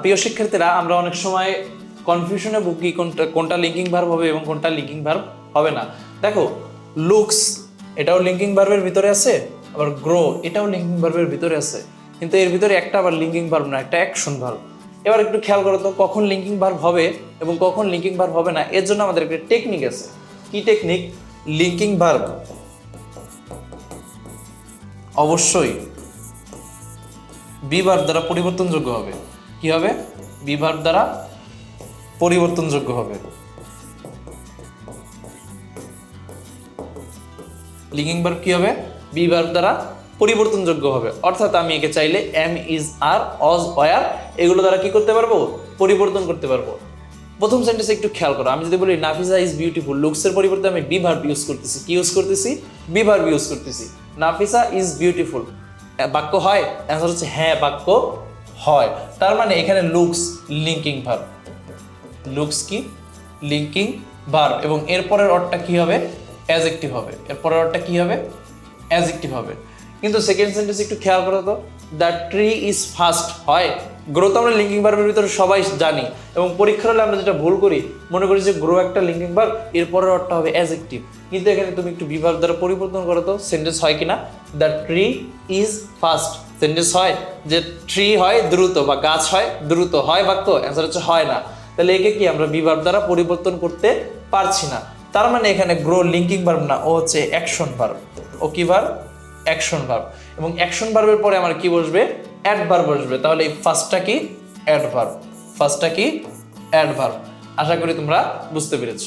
প্রিয় শিক্ষার্থীরা, আমরা অনেক সময় কনফিউশনে ভুগি কোনটা কোনটা লিঙ্কিং ভার্ব হবে এবং কোনটা লিঙ্কিং ভার্ব হবে না। দেখো লুকস এটাও লিঙ্কিং ভার্বের ভিতরে আছে, আবার গ্রো এটাও লিঙ্কিং ভার্বের ভিতরে আছে। কিন্তু এর ভিতরে একটা আবার লিঙ্কিং ভার্ব না, একটা অ্যাকশন ভার্ব এবার একটু খেয়াল করো তো, কখন লিঙ্কিং ভার্ব হবে এবং কখন লিঙ্কিং ভার্ব হবে না, এর জন্য আমাদের একটা টেকনিক আছে। কি টেকনিক লিঙ্কিং ভার্ব অবশ্যই বিভার দ্বারা পরিবর্তনযোগ্য হবে। কি হবে? বিভার দ্বারা পরিবর্তনযোগ্য হবে। লিঙ্কিং ভার্ব কি হবে? বিভার দ্বারা পরিবর্তনযোগ্য হবে। অর্থাৎ আমি একে চাইলে M is R, Aja, war এগুলো দ্বারা কি করতে পারব? পরিবর্তন করতে পারব। প্রথম সেন্টেন্সে একটু খেয়াল করো। আমি যদি বলি নাফিসা ইজ বিউটিফুল, লুকসের পরিবর্তে আমি বি ভার্ব ইউজ করতেছি। কি ইউজ করতেছি? বি ভার্ব ইউজ করতেছি। Nafisa is beautiful. বাক্য হয়? অ্যান্সার হচ্ছে হ্যাঁ বাক্য হয়। তার মানে এখানে লুকস লিঙ্কিং ভার্ব লুকস কি? লিঙ্কিং ভার্ব এবং এরপরের অর্থটা কি হবে? অ্যাজেক্টিভ হবে। এরপরের অর্থটা কি হবে? অ্যাজেক্টিভ হবে। কিন্তু সেকেন্ড সেন্টেন্স একটু খেয়াল করো তো। দ্য ট্রি ইজ ফাস্ট হয়। গ্রো তো আমরা লিঙ্কিং ভার্বের ভিতরে সবাই জানি। এবং পরীক্ষার হলে আমরা যেটা ভুল করি, মনে করি যে গ্রো একটা লিঙ্কিং ভার্ব এরপরের অর্থটা হবে অ্যাজেক্টিভ কিন্তু এখানে তুমি একটু বিভাগ দ্বারা পরিবর্তন করো তো সেন্টেন্স হয় কিনা? The tree is fast sentence হয় যে ট্রি হয়, দ্রুত বা গাছ হয়, দ্রুত হয় বাক্য অ্যান্সার হচ্ছে হয় না। তাহলে একে কি আমরা বিভার দ্বারা পরিবর্তন করতে পারছি না। তার মানে এখানে গ্রো লিঙ্কিং ভার্ব না, ও হচ্ছে অ্যাকশন ভার্ব ও কি ভার্ব অ্যাকশন ভার্ব এবং অ্যাকশন ভার্বের পরে আমার কি বসবে? অ্যাড অ্যাডভার্ব বসবে। তাহলে এই ফার্স্টটা কি? অ্যাডভার্ব ফার্স্টটা কি? অ্যাডভার্ব আশা করি তোমরা বুঝতে পেরেছ।